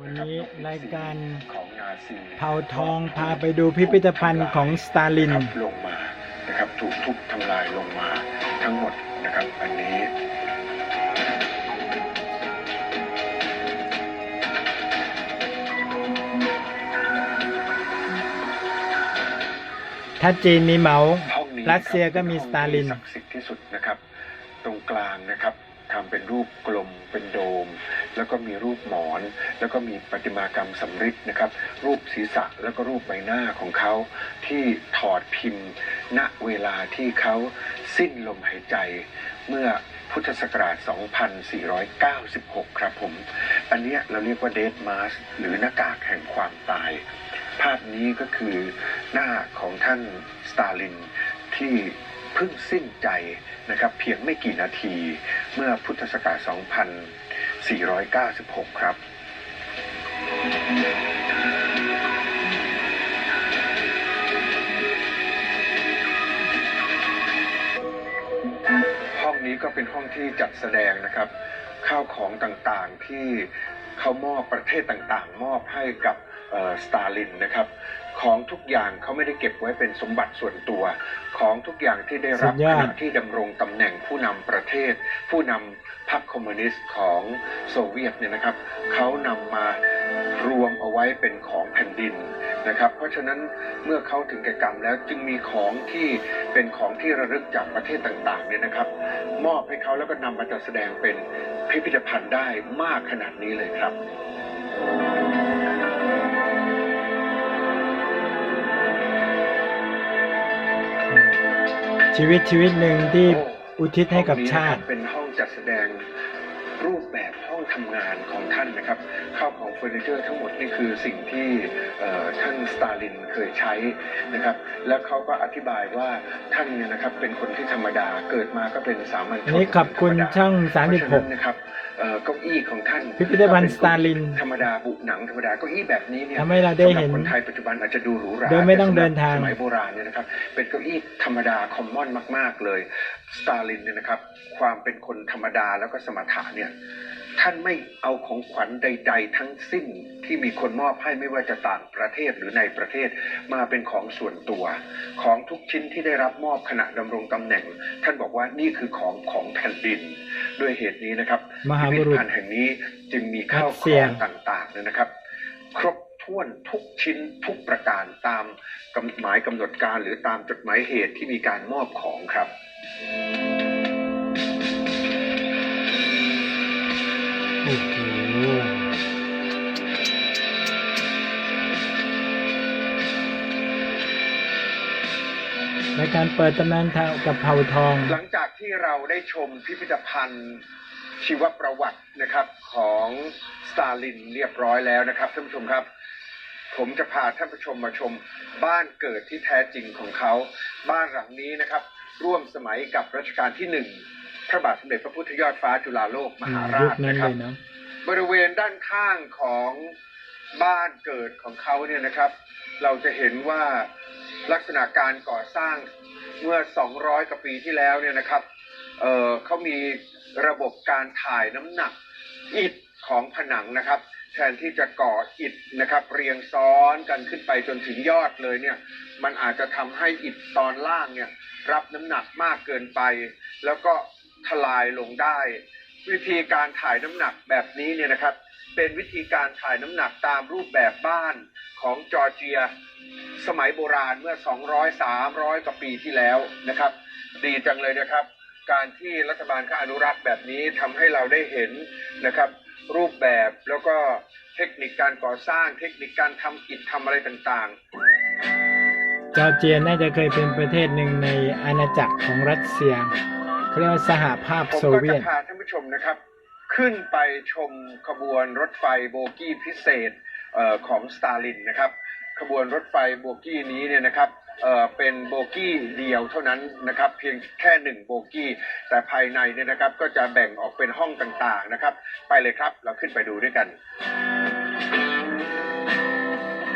วันนี้รายการของนาซีเผาทองพาไปดูพิพิธภัณฑ์ของสตาลินนะครับลงมานะครับถูกทุบทำลายลงมาทั้งหมดนะครับอันนี้ถ้าจีนมีเหมาห้องนี้รัสเซียก็มีสตาลินศักดิ์สิทธิ์ที่สุดนะครับ ตรงกลางนะครับ ทำเป็นรูปกลมเป็นโดม แล้วก็มีรูปหมอน แล้วก็มีประติมากรรมสำริดนะครับ รูปศีรษะแล้วก็รูปใบหน้าของเขาที่ถอดพิมพ์ ณเวลาที่เขาสิ้นลมหายใจเมื่อพุทธศักราช 2496 ครับผม อันเนี้ยเราเรียกว่าเด d มาสหรือหน้ากากแห่งความตาย ภาพนี้ก็คือหน้าของท่านสตาลินที่ เพิ่งสิ้นใจนะครับเพียงไม่กี่นาทีเมื่อพุทธศักราช 2496 ครับห้องนี้ก็เป็นห้องที่จัดแสดงนะครับข้าวของต่างๆที่เขามอบประเทศต่างๆ มอบให้กับสตาลินนะครับ ของทุกอย่างเขาไม่ได้เก็บไว้เป็นสมบัติส่วนตัว ของทุกอย่างที่ได้รับสุดยขอดณะที่ดำรงตำแหน่งผู้นำประเทศ ผู้นำพรรคคอมมิวนิสต์ของโซเวียตเนี่ยนะครับเขานำมารวมเอาไว้เป็นของแผ่นดินนะครับ เพราะฉะนั้นเมื่อเขาถึงแก่กรรมแล้วจึงมีของที่เป็นของที่ระลึกจากประเทศต่างๆเนี่ยนะครับ มอบให้เขาแล้วก็นำมาจัดแสดงเป็นพิพิธภัณฑ์ได้มากขนาดนี้เลยครับ ชีวิตชีวิตหนึ่งที่อุทิศให้กับชาติ เป็นห้องจัดแสดงรูปแบบห้องทำงานของท่านนะครับข้าวของเฟอร์นิเจอร์ทั้งหมดนี่คือสิ่งที่ท สตาลินเคยใช้นะครับ แล้วเขาก็อธิบายว่าท่านเนี่ยนะครับเป็นคนที่ธรรมดาเกิดมาก็เป็นสามัญชอันนนี้ขอบคุณธรรมดาช่องเพราะฉะนั้น36นะครับเอ่อเก้าอี้ของท่านพิพิธภัณฑ์สตาลิน ธรรมดาบุหนังธรรมดาเก้าอี้แบบนี้เนี่ยทำให้เราได้เห็นสำบคนไทยปัจจุบันอาจจะดูหรูหราโดยไม่ต้องเดินทางสมัยโบราณเนี่ยนะครับเป็นเก้าอี้ธรรมดาคอมมอนมาก ๆเลยสตาลินเนี่ยนะครับ ความเป็นคนธรรมดาแล้วก็สมถะเนี่ย ท่านไม่เอาของขวัญใด ๆ ทั้งสิ้นที่มีคนมอบให้ไม่ว่าจะต่างประเทศหรือในประเทศมาเป็นของส่วนตัว ของทุกชิ้นที่ได้รับมอบขณะดำรงตำแหน่ง ท่านบอกว่านี่คือของของแผ่นดิน ด้วยเหตุนี้นะครับมหาพิบุพิธรุษภัณฑ์แห่งนี้จึงมีข้าวรัสขเซีอยงต่างๆเนี่ยนะครับ ครบถ้วนทุกชิ้นทุกประการตามกำหมายกำหนดการหรือตามจดหมายเหตุที่มีการมอบของครับ รายการเปิดตำนานทางกับเผ่าทอง หลังจากที่เราได้ชมพิพิธภัณฑ์ชีวประวัตินะครับของสตาลินเรียบร้อยแล้วนะครับท่านผู้ชมครับ ผมจะพาท่านผู้ชมมาชมบ้านเกิดที่แท้จริงของเขา บ้านหลังนี้นะครับ ร่วมสมัยกับรัชกาลที่หนึ่ง พระบาทสมเด็จพระพุทธยอดฟ้าจุฬาโลกมหารายุคชนั้นนะคเลรับยเนาะบริเวณด้านข้างของบ้านเกิดของเขาเนี่ยนะครับ เราจะเห็นว่าลักษณะการก่อสร้างเมื่อ 200 กว่าปีที่แล้วเนี่ยนะครับเอ่อเขามีระบบการถ่ายน้ำหนักอิฐของผนังนะครับ แทนที่จะก่ออิฐนะครับ เรียงซ้อนกันขึ้นไปจนถึงยอดเลยเนี่ย มันอาจจะทำให้อิฐตอนล่างเนี่ยรับน้ำหนักมากเกินไป แล้วก็ ทลายลงได้ วิธีการถ่ายน้ำหนักแบบนี้เนี่ยนะครับ เป็นวิธีการถ่ายน้ำหนักตามรูปแบบบ้านของจอร์เจีย สมัยโบราณเมื่อ 200 300กว่าปีที่แล้วนะครับ ดีจังเลยนะครับ การที่รัฐบาลเขาอนุรักษ์แบบนี้ทำให้เราได้เห็นนะครับ รูปแบบแล้วก็เทคนิคการก่อสร้างเทคนิคการทำอิฐทำอะไรต่างๆ จอร์เจียน่าจะเคยเป็นประเทศหนึ่งในอาณาจักรของรัสเซีย เขาเรียกว่าสหภาพผมโซก็เวียจะตพาท่านผู้ชมนะครับ ขึ้นไปชมขบวนรถไฟโบกี้พิเศษเอ่อของสตาลินนะครับ ขบวนรถไฟโบกี้นี้เนี่ยนะครับเอ่อเป็นโบกี้เดียวเท่านั้นนะครับ เพียงแค่หนึ่งโบกี้ แต่ภายในเนี่ยนะครับก็จะแบ่งออกเป็นห้องต่างๆนะครับ ไปเลยครับเราขึ้นไปดูด้วยกัน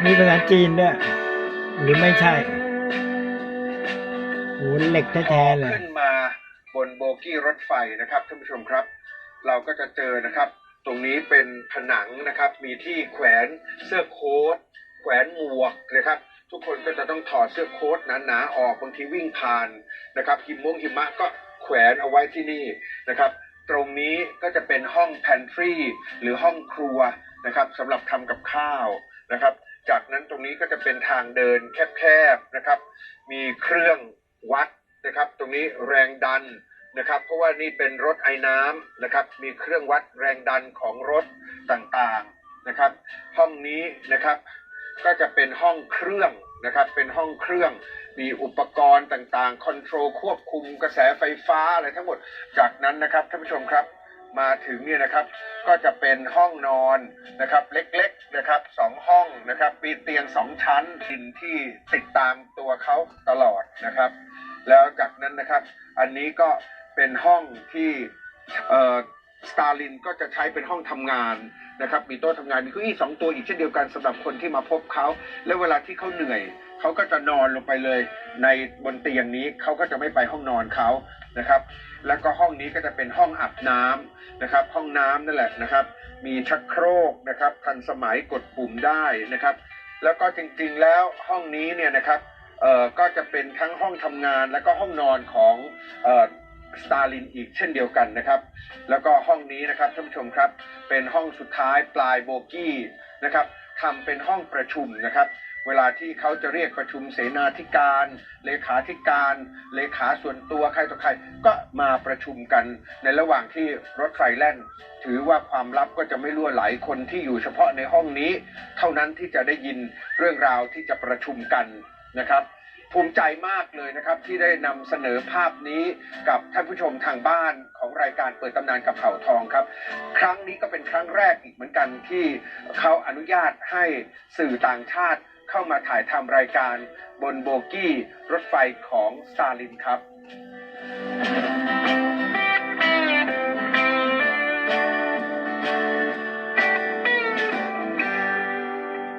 มีภาษาจีนด้วยหรือไม่ใช่โอ้เหล็กพอแท้ๆเลยขึ้นมา บนโบกี้รถไฟนะครับท่านผู้ชมครับ เราก็จะเจอนะครับ ตรงนี้เป็นผนังนะครับ มีที่แขวนเสื้อโค้ทแขวนหมวกนะครับ ทุกคนก็จะต้องถอดเสื้อโค้ทหนาๆออกบางทีวิ่งผ่านนะครับหิมงหิมะก็แขวนเอาไว้ที่นี่นะครับตรงนี้ก็จะเป็นห้อง pantry หรือห้องครัวนะครับสำหรับทำกับข้าวนะครับ จากนั้นตรงนี้ก็จะเป็นทางเดินแคบๆนะครับ มีเครื่องวัด นะครับ ตรงนี้แรงดันนะครับ เพราะว่านี่เป็นรถไอ้น้ำนะครับ มีเครื่องวัดแรงดันของรถต่างๆนะครับ ห้องนี้นะครับ ก็จะเป็นห้องเครื่องนะครับ เป็นห้องเครื่อง มีอุปกรณ์ต่างๆ คอนโทรลควบคุมกระแสไฟฟ้าอะไรทั้งหมด จากนั้นนะครับท่านผู้ชมครับ มาถึงเนี่ยนะครับ ก็จะเป็นห้องนอนนะครับ เล็กๆนะครับสองห้องนะครับ มีเตียงสองชั้นดินที่ติดตามตัวเขาตลอดนะครับ แล้วจากนั้นนะครับ อันนี้ก็เป็นห้องที่สตาลินก็จะใช้เป็นห้องทำงานนะครับ มีโต๊ะทำงานมีเก้าอี้สองตัวอีกเช่นเดียวกันสำหรับคนที่มาพบเขา แล้วเวลาที่เขาเหนื่อยเขาก็จะนอนลงไปเลยในบนเตียงนี้เขาก็จะไม่ไปห้องนอนเขานะครับ แล้วก็ห้องนี้ก็จะเป็นห้องอาบน้ำนะครับ ห้องน้ำนั่นแหละนะครับ มีชักโครกนะครับ ทันสมัยกดปุ่มได้นะครับ แล้วก็จริงๆแล้วห้องนี้เนี่ยนะครับ เอ่อก็จะเป็นทั้งห้องทำงานแล้วก็ห้องนอนของเอ่อสตาลินอีกเช่นเดียวกันนะครับ แล้วก็ห้องนี้นะครับท่านผู้ชมครับเป็นห้องสุดท้ายปลายโบกี้นะครับทำเป็นห้องประชุมนะครับ เวลาที่เขาจะเรียกประชุมเสนาธิการ เลขาธิการ เลขาส่วนตัวใครต่อใครก็มาประชุมกันในระหว่างที่รถไฟแล่น ถือว่าความลับก็จะไม่รั่วไหลคนที่อยู่เฉพาะในห้องนี้ เท่านั้นที่จะได้ยินเรื่องราวที่จะประชุมกัน นะครับภูมิใจมากเลยนะครับที่ได้นำเสนอภาพนี้กับท่านผู้ชมทางบ้านของรายการเปิดตำนานกับเผ่าทองครับ ครั้งนี้ก็เป็นครั้งแรกอีกเหมือนกันที่เขาอนุญาตให้สื่อต่างชาติเข้ามาถ่ายทำรายการบนโบกี้รถไฟของซาลินครับ